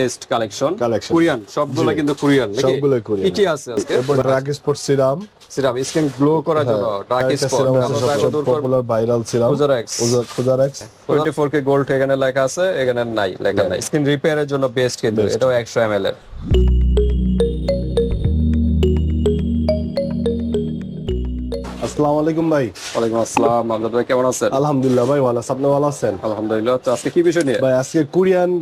Best collection. Korean সবগুলো কিন্তু Korean নাকি? সবগুলোই কোরিয়ান। কি কি আছে আজকে? Drug sport serum serum skin glow করার জন্য স্পট সিরাম আছে সবচেয়ে পপুলার ভাইরাল সিরাম Ozarax। খুজারেক্স 24k গোল্ড এখানে লেখা আছে এখানে নাই লেখা নাই। স্কিন রিপেয়ারের জন্য বেস্ট কিন্তু এটাও 100 ml এর। আসসালামু আলাইকুম ভাই। ওয়ালাইকুম আসসালাম আমজাদ ভাই কেমন আছেন? আলহামদুলিল্লাহ ভাই ভালো। আপনি ভালো আছেন? আলহামদুলিল্লাহ তো আজকে কি বিষয় নিয়ে? ভাই আজকে কোরিয়ান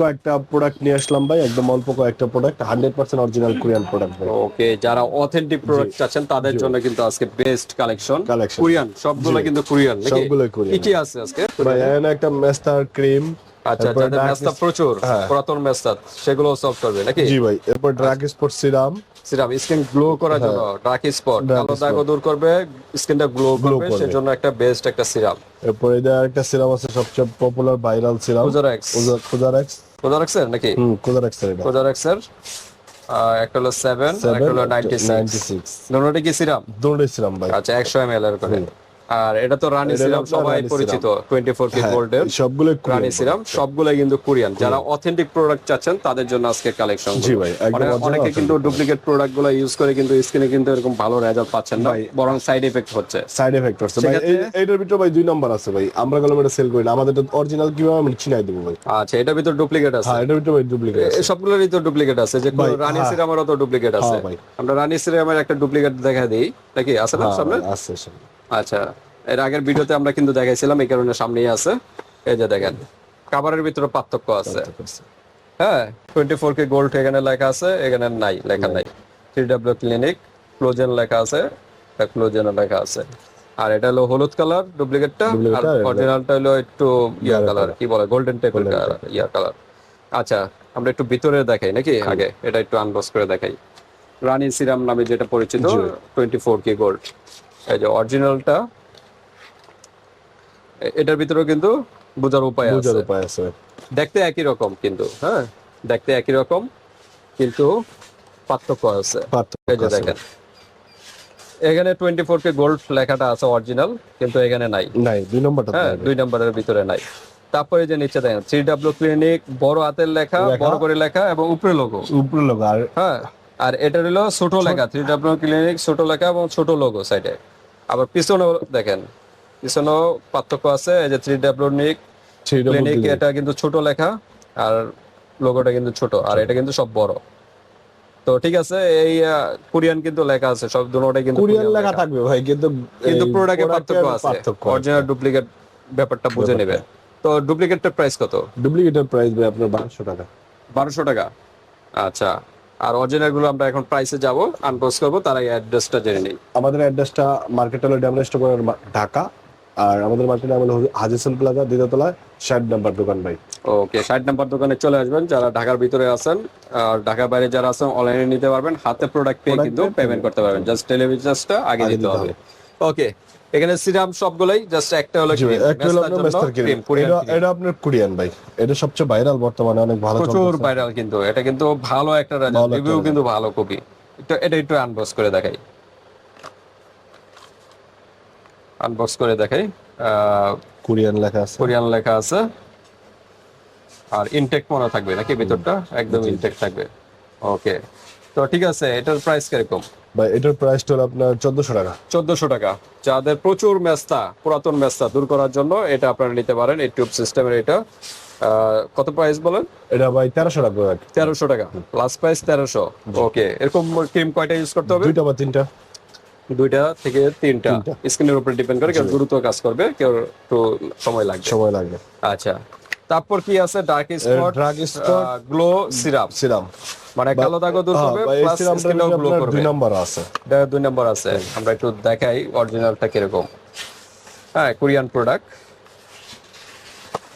কয়েকটা প্রোডাক্ট নিয়ে আসলাম ভাই একদম অল্প কয়েকটা product hundred percent original Korean product ভাই। ওকে যারা অথেন্টিক প্রোডাক্ট চাচ্ছেন তাদের জন্য কিন্তু আজকে বেস্ট কালেকশন Collection। কোরিয়ান সবগুলো কিন্তু কোরিয়ান সবগুলো কোরিয়ান। কি কি আছে আজকে? ভাই একটা মেস্টার ক্রিম আচ্ছা যাদের মেস্তা প্রচুর হ্যাঁ। পুরাতন মেস্তা সেগুলো সলভ করবে নাকি? জি ভাই এরপর drug sport serum serum skin glow করার জন্য ডার্ক স্পট। কালো দূর করবে স্কিনটা গ্লো করবে করবে। সেজন্য একটা বেস্ট একটা সিরাম এরপর আরেকটা সিরাম আছে সবচেয়ে পপুলার ভাইরাল সিরাম নাকি? হুম একটা হলো একটা হলো কি সিরাম দুটোই সিরাম ভাই। আচ্ছা একশো এম এল এর করে। আর এটা তো রানী সিরাম সবাই পরিচিত টোয়েন্টি ফোর কে হ্যাঁ, গোল্ডের সবগুলো রানী সিরাম সবগুলাই কিন্তু কোরিয়ান যারা অথেন্টিক প্রোডাক্ট চাচ্ছেন তাদের জন্য আজকে কালেকশন জি ভাই, অনেকে কিন্তু ডুপ্লিকেট প্রোডাক্টগুলো ইউজ করে কিন্তু স্কিনে কিন্তু এরকম ভালো রেজাল্ট পাচ্ছেন না বরং সাইড এফেক্ট হচ্ছে। সাইড এফেক্ট হচ্ছে। ভাই এইটার ভিতরে ভাই দুই নাম্বার আছে ভাই। আমরা গেলাম এটা সেল করি না। আমাদের অরিজিনাল কীভাবে আমি চিনাই দেবো ভাই? আচ্ছা এটার ভিতর ডুপ্লিকেট আছে। হ্যাঁ এটার ভিতরে ভাই ডুপ্লিকেট এ- সবগুলোরই তো ডুপ্লিকেট আছে। যে ভাই, রানী হ্যাঁ। সিরামেরও তো ডুপ্লিকেট আছে। হ্যাঁ, ভাই। আমরা রানী সিরামের একটা ডুপ্লিকেট দেখা দিই। নাকি আছে না সামনে? আছে সামনে। আচ্ছা এর আগের ভিডিওতে আমরা কিন্তু দেখাইছিলাম এই কারণে সামনেই আছে। এই যে দেখেন কাভারের ভিতরে পার্থক্য আছে। হ্যাঁ টোয়েন্টি ফোর কে গোল্ড এখানে লেখা আছে এখানে নাই লেখা নাই। থ্রি ডাব্লিউ ক্লিনিক ক্লোজেন লেখা আছে ক্লোজেন লেখা আছে। আর এটা হলো হলুদ কালার ডুপ্লিকেটটা আর অরিজিনালটা হলো একটু ইয়া কালার কি বলে গোল্ডেন টাইপের ইয়া কালার। আচ্ছা আমরা একটু ভিতরে দেখাই নাকি? আগে এটা একটু আনবক্স করে দেখাই। রানী সিরাম নামে যেটা পরিচিত টোয়েন্টি ফোর কে গোল্ড এই যে অরিজিনালটা এটার ভিতরেও কিন্তু বোঝার উপায় আছে। বুঝার উপায় আছে। দেখতে একই রকম কিন্তু হ্যাঁ? দেখতে একই রকম কিন্তু পার্থক্য আছে। পার্থক্য। দেখেন এখানে টোয়েন্টি ফোর কে গোল্ড লেখাটা আছে অরিজিনাল কিন্তু এখানে নাই। নাই দুই নম্বরটা হ্যাঁ দুই নম্বরের ভিতরে নাই। তারপরে যে নিচে দেখেন থ্রি ডাব্লিউ ক্লিনিক বড় হাতের লেখা। বড় করে লেখা এবং উপরে লোগো উপরে লোক আর হ্যাঁ আর এটা হলো ছোট লেখা থ্রি ডাব্লিউ ক্লিনিক ছোট লেখা এবং ছোট লোগো সাইডে আবার পিছনে দেখেন পিছনেও পার্থক্য আছে এই যে থ্রি ডাব্লিউ নিক ক্লিনিক এটা কিন্তু ছোট লেখা আর লোগোটা কিন্তু ছোট আর এটা কিন্তু সব বড়। তো ঠিক আছে এই কোরিয়ান কিন্তু লেখা আছে সব দুটোটাই কিন্তু কোরিয়ান লেখা থাকবে ভাই কিন্তু কিন্তু প্রোডাক্টে পার্থক্য আছে অরিজিনাল ডুপ্লিকেট ব্যাপারটা বুঝে নেবে। তো ডুপ্লিকেটের প্রাইস কত? ডুপ্লিকেটের প্রাইস ভাই আপনার বারোশো টাকা। বারোশো টাকা। আচ্ছা আর অরিজিনালগুলো আমরা এখন প্রাইসে যাব আনপোজ করব তার আগে অ্যাড্রেসটা জেনে নিই। আমাদের অ্যাড্রেসটা মার্কেট হলো ড্যামরেস্ট ঢাকা। আর আমাদের মার্কেট হলো হাজিসুল প্লাজা দ্বিতীয়তলা ষাট নাম্বার দোকান ভাই। ওকে ষাট নাম্বার দোকানে চলে আসবেন যারা ঢাকার ভিতরে আছেন আর ঢাকার বাইরে যারা আছেন অনলাইনে নিতে পারবেন। হাতে প্রোডাক্ট পেয়ে কিন্তু পেমেন্ট করতে পারবেন। জাস্ট ডেলিভারি চার্জটা আগে দিতে হবে। ওকে এখানে সিরাম সবগুলাই জাস্ট একটা হলো একটা হলো আপনার মেস্টার ক্রিম এটা এটা আপনার কোরিয়ান ভাই। এটা সবচেয়ে ভাইরাল বর্তমানে অনেক ভালো প্রচুর ভাইরাল কিন্তু এটা কিন্তু ভালো একটা একটা রিভিউ কিন্তু ভালো খুবই। একটু এটা একটু আনবক্স করে দেখাই। আনবক্স করে দেখাই। কোরিয়ান লেখা আছে। কোরিয়ান লেখা আছে। আর ইনটেক মনে থাকবে নাকি ভিতরটা? একদম ইনটেক থাকবে। ওকে তো ঠিক আছে এটার প্রাইস কীরকম? ভাই এটার প্রাইসটা হলো আপনার চোদ্দশো টাকা। চোদ্দশো টাকা। যাদের প্রচুর মেস্তা পুরাতন মেস্তা দূর করার জন্য এটা আপনারা নিতে পারেন এই টিউব সিস্টেমের এটা। কত প্রাইস বলেন? এটা ভাই তেরোশো টাকা তেরোশো টাকা। লাস্ট প্রাইস তেরোশো। ওকে এরকম ক্রিম কয়টা ইউজ করতে হবে? দুইটা বা তিনটা? দুইটা থেকে তিনটা। স্কিনের উপরে ডিপেন্ড করে কেউ দ্রুত কাজ করবে কেউ একটু সময় লাগবে। সময় লাগবে। আচ্ছা। তারপর কি আছে? Dark spot drug spot glow syrup serum মানে কালো দাগও দূর করবে প্লাস স্কিনটাও গ্লো করবে। দুই নাম্বার আছে। এটা দুই নম্বর আছে। আমরা একটু দেখাই অরিজিনালটা কীরকম। হ্যাঁ Korean product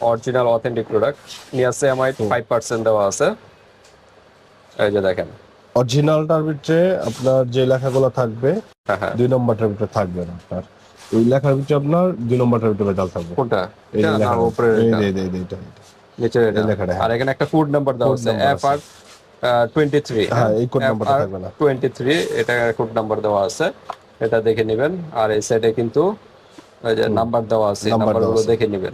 original authentic product niacinamide five percent দেওয়া আছে। এই যে দেখেন। অরিজিনালটার ভিতরে আপনার যে লেখাগুলো থাকবে হ্যাঁ হ্যাঁ। দুই নম্বরটার ভিতরে থাকবে না আপনার। ওই লেখার ভিতরে আপনার দুই নম্বরটার ভিতরে ভেজাল থাকবে। কোনটা? এটা না। উপরে এই এটা। এটা। নিচে এটা। লেখাটা, হ্যাঁ। আর এখানে একটা কোড নাম্বার দেওয়া আছে এফ আর টোয়েন্টি থ্রি হ্যাঁ, এই number থাকবে না। টোয়েন্টি থ্রি এটা কোড নাম্বার দেওয়া আছে। এটা দেখে নেবেন। আর এই সাইডে কিন্তু ওই যে নাম্বার দেওয়া আছে নাম্বারগুলো দেখে নেবেন।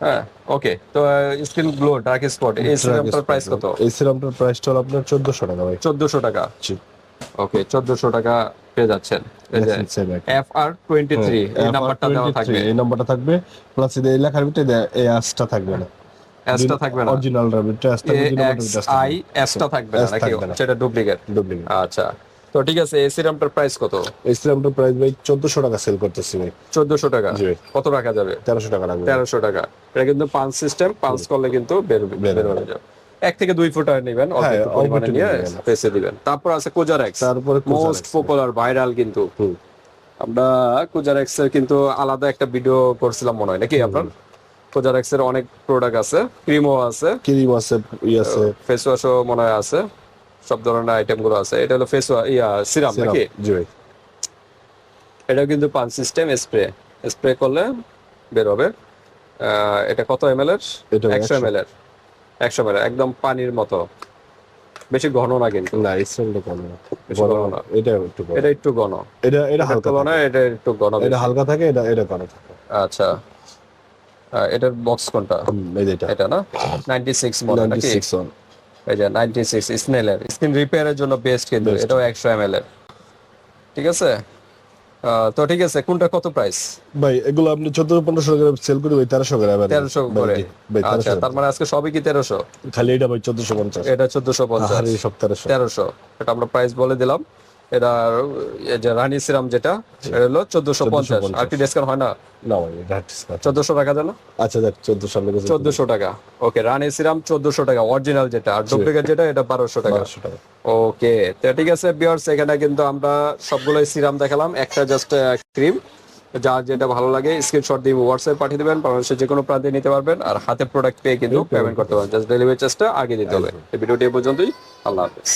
হ্যাঁ ওকে তো স্কিন গ্লো ডার্ক স্পট এই সিরামটার প্রাইস কত? এই সিরামটার প্রাইসটা হলো আপনার চোদ্দশো টাকা ভাই। চোদ্দশো টাকা? জি। ওকে চোদ্দশো টাকা পেয়ে যাচ্ছেন। এফ আর টোয়েন্টি থ্রি এই নাম্বারটা দেওয়া থাকবে। এই নাম্বারটা থাকবে। প্লাস এই লেখার ভিতরে এই অ্যাসটা থাকবে না। এসটা থাকবে না। অরিজিনাল রাবিটটা অ্যাস থাকবে এ দুই নাম্বারটা এক্স ভিতরে আই এসটা থাকবে। না নাকি? সেটা ডুপ্লিকেট ডুপ্লিকেট আচ্ছা। তো ঠিক আছে এই সিরামটার প্রাইস কত? এই সিরামটার প্রাইস ভাই টাকা সেল করতেছি ভাই। চোদ্দশো টাকা? কত রাখা যাবে? তেরোশো টাকা লাগবে। টাকা। এটা কিন্তু পাঁচ সিস্টেম পাঁচ করলে কিন্তু বের বের হয়ে যাবে। এক থেকে দুই ফুট নেবেন হ্যাঁ। পেসে দিবেন। তারপর আছে কোজারেক্স তারপরে মোস্ট পপুলার ভাইরাল কিন্তু। আমরা কোজারেক্স এর কিন্তু আলাদা একটা ভিডিও করছিলাম মনে হয় নাকি আপনার? কোজারেক্স এর অনেক প্রোডাক্ট আছে ক্রিমও আছে ক্রিম আছে ই আছে। ফেস ওয়াশও মনে হয় আছে সব ধরনের আইটেমগুলো আছে। এটা হলো ফেস ইয়া সিরাম নাকি? জি ভাই। এটা কিন্তু পান সিস্টেম স্প্রে স্প্রে করলে বের হবে। এটা কত এম এর? এটা একশো এম এর। একশো এম একদম পানির মতো। বেশি ঘন না কিন্তু। না বড় ঘন। না। এটা একটু কম এটা একটু ঘন। এটা এটা হালকা হালকা না থাকে। এটা একটু ঘন এটা হালকা থাকে এটা এটা কম থাকে। আচ্ছা। এটার বক্স কোনটা? হুম, এই যে এটা। এটা না? নাইনটি সিক্স মডেল নাকি? 96 ওয়ান এই যে নাইনটি সিক্স স্নেলের স্কিন রিপেয়ারের জন্য বেস্ট কিন্তু। এটাও একশো এম এর। ঠিক আছে? তো ঠিক আছে কোনটা কত প্রাইস ভাই এগুলো আপনি চোদ্দ পনেরোশো টাকা সেল করি ভাই 1300 করে এবার তেরোশো করে? আচ্ছা তার মানে আজকে সবই কি 1300 খালি এটা ভাই চোদ্দশো পঞ্চাশ। এটা চোদ্দশো পঞ্চাশ। আর এই সব 1300 1300 এটা আমরা প্রাইস বলে দিলাম। এটা যে রানী সিরাম যেটা এটা হলো চোদ্দশো পঞ্চাশ। আর কি ডিসকাউন্ট হয় না? না চোদ্দশো টাকা জানো আচ্ছা দেখ চোদ্দশো চোদ্দশো টাকা। ওকে রানী সিরাম চোদ্দশো টাকা অরিজিনাল যেটা। আর ডুপ্লিকেট যেটা এটা বারোশো টাকা। ওকে তো ঠিক আছে বিয়ার্স এখানে কিন্তু আমরা সবগুলোই সিরাম দেখালাম। একটা জাস্ট ক্রিম যার যেটা ভালো লাগে স্ক্রিনশট দিয়ে হোয়াটসঅ্যাপ পাঠিয়ে দেবেন। বাংলাদেশের যে কোনো প্রান্তে নিতে পারবেন। আর হাতে প্রোডাক্ট পেয়ে কিন্তু পেমেন্ট করতে পারবেন। জাস্ট ডেলিভারি চার্জটা আগে দিতে হবে। এই ভিডিওটি পর্যন্তই। আল্লাহ হাফেজ।